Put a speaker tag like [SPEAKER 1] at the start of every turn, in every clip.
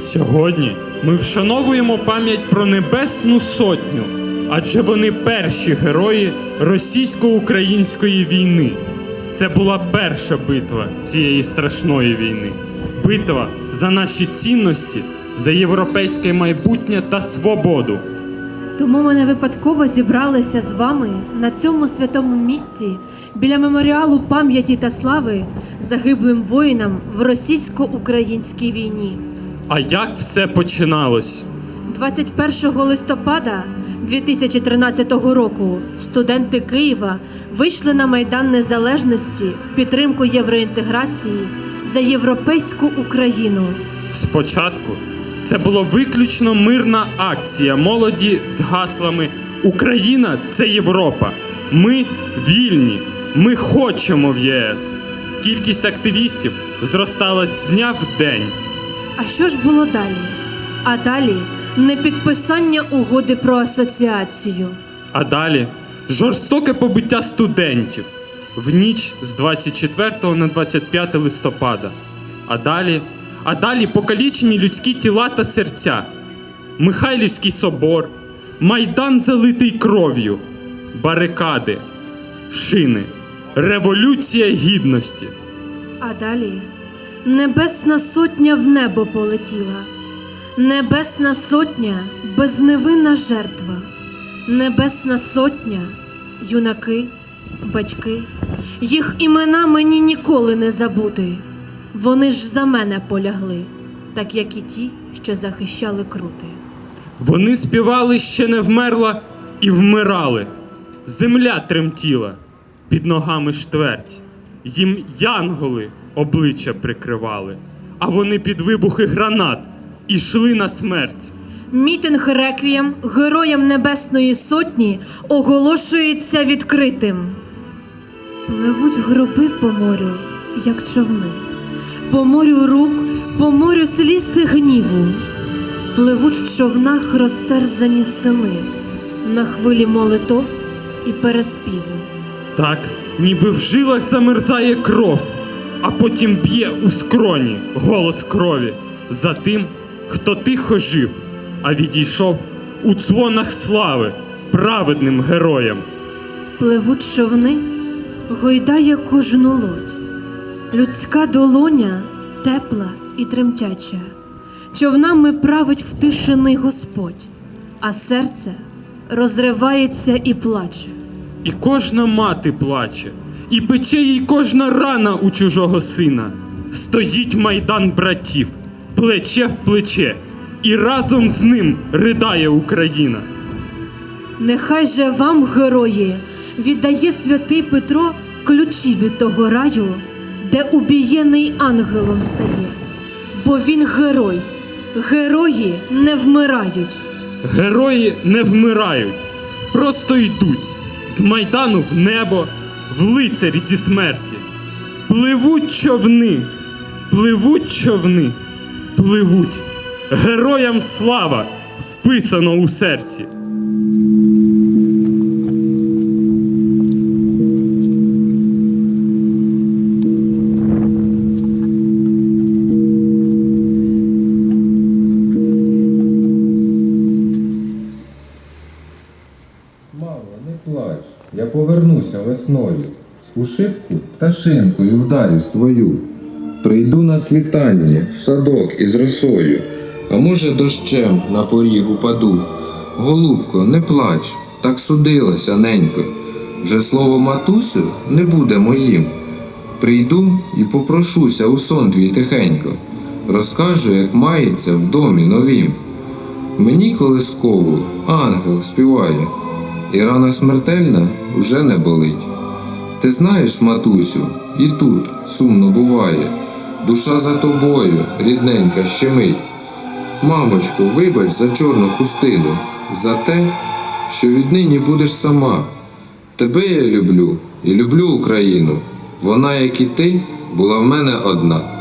[SPEAKER 1] Сьогодні ми вшановуємо пам'ять про Небесну Сотню, адже вони перші герої російсько-української війни. Це була перша битва цієї страшної війни. Битва за наші цінності, за європейське майбутнє та свободу.
[SPEAKER 2] Тому ми не випадково зібралися з вами на цьому святому місці біля меморіалу пам'яті та слави загиблим воїнам в російсько-українській війні.
[SPEAKER 1] А як все починалось?
[SPEAKER 2] 21 листопада 2013 року студенти Києва вийшли на Майдан Незалежності в підтримку євроінтеграції за європейську Україну.
[SPEAKER 1] Спочатку це була виключно мирна акція молоді з гаслами Україна це Європа. Ми вільні. Ми хочемо в ЄС. Кількість активістів зростала з дня в день.
[SPEAKER 2] А що ж було далі? А далі непідписання угоди про асоціацію.
[SPEAKER 1] А далі жорстоке побиття студентів в ніч з 24 на 25 листопада. А далі, а далі покалічені людські тіла та серця, Михайлівський собор, майдан залитий кров'ю, барикади, шини, революція гідності.
[SPEAKER 2] А далі Небесна сотня в небо полетіла. Небесна сотня безневинна жертва. Небесна сотня, юнаки, батьки. Їх імена мені ніколи не забути. Вони ж за мене полягли, так як і ті, що захищали крути.
[SPEAKER 1] Вони співали ще не вмерла і вмирали. Земля тремтіла, під ногами штверть. Їм янголи обличчя прикривали, а вони під вибухи гранат ішли на смерть.
[SPEAKER 2] Мітинг реквієм героям Небесної Сотні оголошується відкритим. Пливуть гроби по морю, як човни, по морю рук, по морю сліз і гніву. Пливуть в човнах розтерзані сини на хвилі молитов і переспіву.
[SPEAKER 1] Так, ніби в жилах замерзає кров, а потім б'є у скроні голос крові за тим, хто тихо жив, а відійшов у дзвонах слави праведним героям.
[SPEAKER 2] Пливуть човни, гойдає кожну лодь. Людська долоня тепла і тремтяча. Човнами править втишений Господь, а серце розривається і плаче.
[SPEAKER 1] І кожна мати плаче, і пече їй кожна рана у чужого сина. Стоїть майдан братів, плече в плече, і разом з ним ридає Україна.
[SPEAKER 2] Нехай же вам, герої, віддає святий Петро ключі від того раю, де убієний ангелом стає. Бо він герой, герої не вмирають.
[SPEAKER 1] Герої не вмирають, просто йдуть з майдану в небо, в лицарі зі смерті. Пливуть човни, пливуть човни, пливуть. Героям слава вписано у серці.
[SPEAKER 3] Повернуся весною. У шибку пташинкою вдарюсь твою. Прийду на світанні в садок із росою, а може дощем на поріг упаду. Голубко, не плач, так судилося, ненько. Вже слово матусю не буде моїм. Прийду і попрошуся у сон твій тихенько. Розкажу, як мається в домі новім. Мені колискову ангел співає, і рана смертельна вже не болить. Ти знаєш, матусю, і тут сумно буває, душа за тобою, рідненька, щемить. Мамочко, вибач за чорну хустину, за те, що віднині будеш сама. Тебе я люблю і люблю Україну. Вона, як і ти, була в мене одна.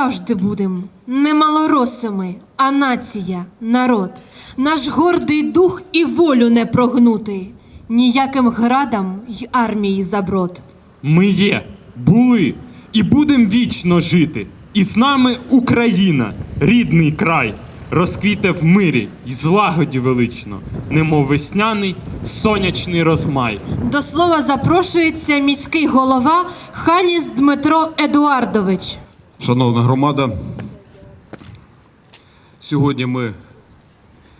[SPEAKER 2] Завжди будем. Не малоросами, а нація, народ. Наш гордий дух і волю не прогнути. Ніяким градам й армії заброд.
[SPEAKER 1] Ми є, були і будем вічно жити. І з нами Україна, рідний край, розквіте в мирі й злагоді велично, немов весняний сонячний розмай.
[SPEAKER 2] До слова запрошується міський голова Ханіс Дмитро Едуардович.
[SPEAKER 4] Шановна громада, сьогодні ми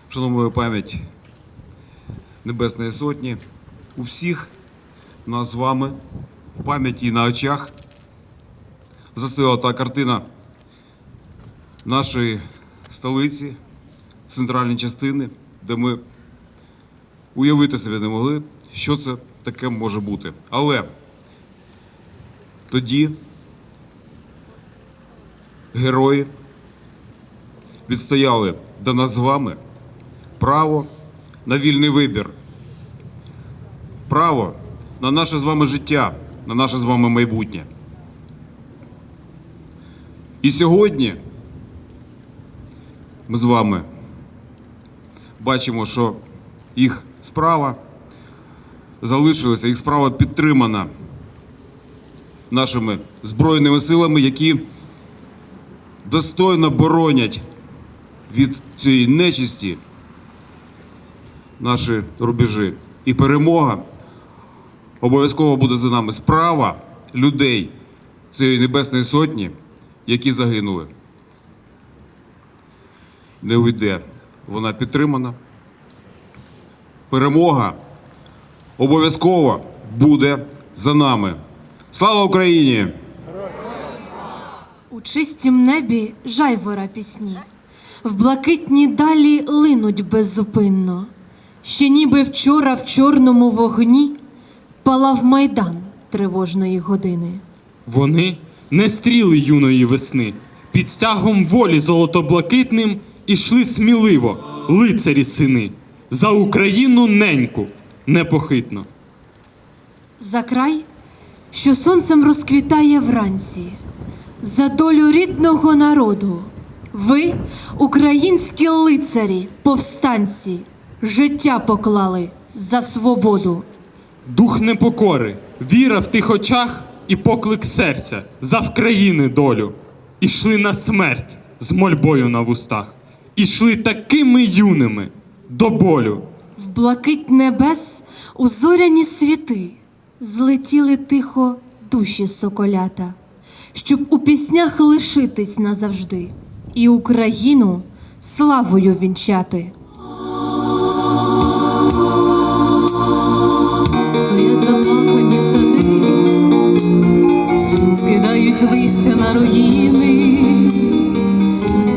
[SPEAKER 4] вшановуємо пам'ять Небесної Сотні. У всіх нас з вами в пам'яті на очах застила та картина нашої столиці, центральної частини, де ми уявити собі не могли, що це таке може бути. Але тоді герої відстояли до нас з вами право на вільний вибір, право на наше з вами життя, на наше з вами майбутнє. І сьогодні ми з вами бачимо, що їх справа залишилася, їх справа підтримана нашими збройними силами, які достойно боронять від цієї нечисті наші рубежі. І перемога обов'язково буде за нами. Справа людей цієї Небесної Сотні, які загинули. Не уйде. Вона підтримана. Перемога обов'язково буде за нами. Слава Україні!
[SPEAKER 2] У чистім небі жайвора пісні, в блакитній далі линуть беззупинно. Ще ніби вчора в чорному вогні палав майдан тривожної години.
[SPEAKER 1] Вони не стріли юної весни. Під стягом волі золотоблакитним ішли сміливо, лицарі сини, за Україну неньку непохитно.
[SPEAKER 2] За край, що сонцем розквітає вранці, за долю рідного народу. Ви, українські лицарі, повстанці, життя поклали за свободу.
[SPEAKER 1] Дух непокори, віра в тих очах і поклик серця за вкраїни долю. Ішли на смерть з мольбою на вустах. Ішли такими юними до болю.
[SPEAKER 2] В блакить небес у зоряні світи злетіли тихо душі соколята, щоб у піснях лишитись назавжди і Україну славою вінчати.
[SPEAKER 5] Стоять заплакані сади, скидають листя на руїни,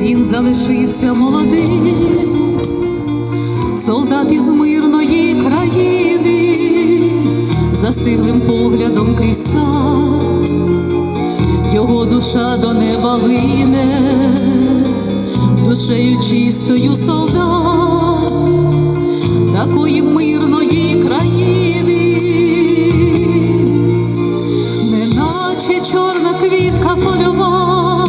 [SPEAKER 5] він залишився молодим, солдат із мирної країни, застиглим поглядом крізь сад, душа до неба лине, душею чистою солдат такої мирної країни, неначе чорна квітка польова,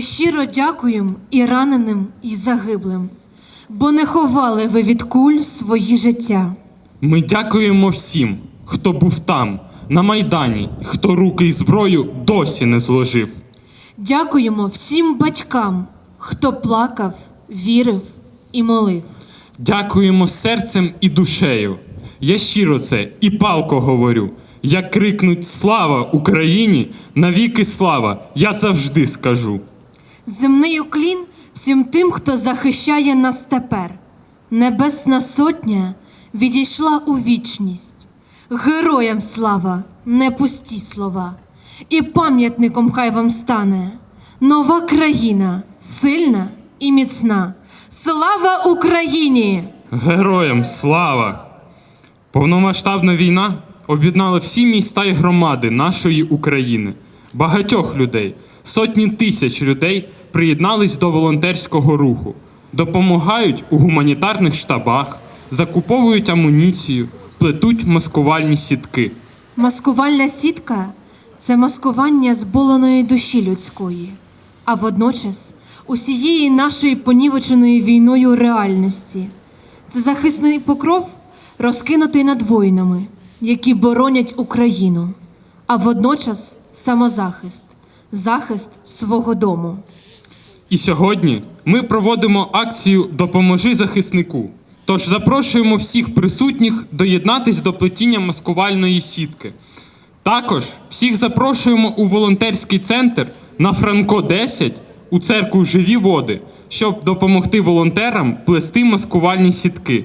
[SPEAKER 2] Ми щиро дякуємо і раненим, і загиблим, бо не ховали ви від куль свої життя.
[SPEAKER 1] Ми дякуємо всім, хто був там, на Майдані, хто руки і зброю досі не зложив.
[SPEAKER 2] Дякуємо всім батькам, хто плакав, вірив і молив.
[SPEAKER 1] Дякуємо серцем і душею. Я щиро це і палко говорю. Як крикнуть Слава Україні! Навіки слава! Я завжди скажу.
[SPEAKER 2] Земний уклін всім тим, хто захищає нас тепер. Небесна сотня відійшла у вічність. Героям слава, не пусті слова. і пам'ятником хай вам стане. Нова країна, сильна і міцна. Слава Україні!
[SPEAKER 1] Героям слава! Повномасштабна війна об'єднала всі міста і громади нашої України. Багатьох людей, сотні тисяч людей приєднались до волонтерського руху, допомагають у гуманітарних штабах, закуповують амуніцію, плетуть маскувальні сітки.
[SPEAKER 2] Маскувальна сітка це маскування зболеної душі людської, а водночас усієї нашої понівеченої війною реальності. Це захисний покров, розкинутий над воїнами, які боронять Україну, а водночас самозахист, захист свого дому.
[SPEAKER 1] І сьогодні ми проводимо акцію Допоможи захиснику. Тож запрошуємо всіх присутніх доєднатись до плетіння маскувальної сітки. Також всіх запрошуємо у волонтерський центр на Франко 10 у церкву Живі води, щоб допомогти волонтерам плести маскувальні сітки.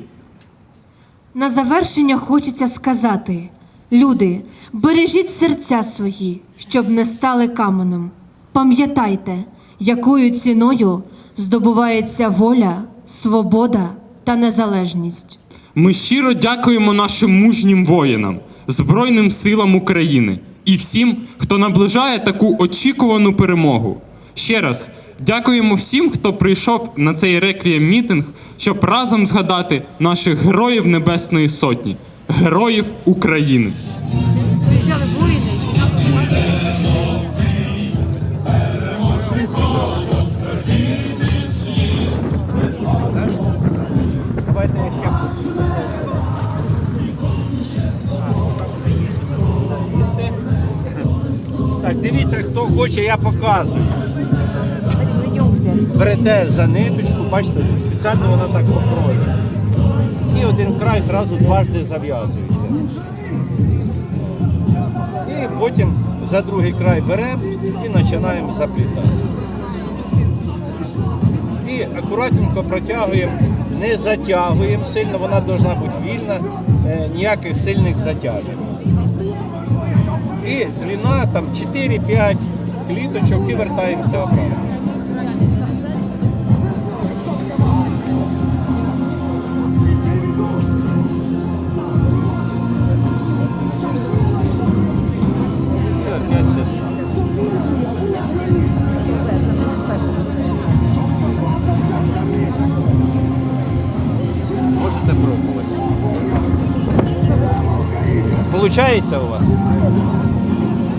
[SPEAKER 2] На завершення хочеться сказати: люди, бережіть серця свої, щоб не стали каменем. Пам'ятайте, якою ціною здобувається воля, свобода та незалежність.
[SPEAKER 1] Ми щиро дякуємо нашим мужнім воїнам, Збройним силам України і всім, хто наближає таку очікувану перемогу. Ще раз дякуємо всім, хто прийшов на цей реквієм мітинг, щоб разом згадати наших героїв Небесної Сотні, героїв України.
[SPEAKER 6] Хоче, я показую. Берете за ниточку, бачите, спеціально вона так покроєна. І один край зразу дважди зав'язуєте. І потім за другий край беремо і починаємо заплітати. І акуратненько протягуємо, не затягуємо сильно, вона повинна бути вільна, е, ніяких сильних затяжень. І длина там 4-5 кліточок і вертаємося обратно. Можете пробувати. Получається у вас?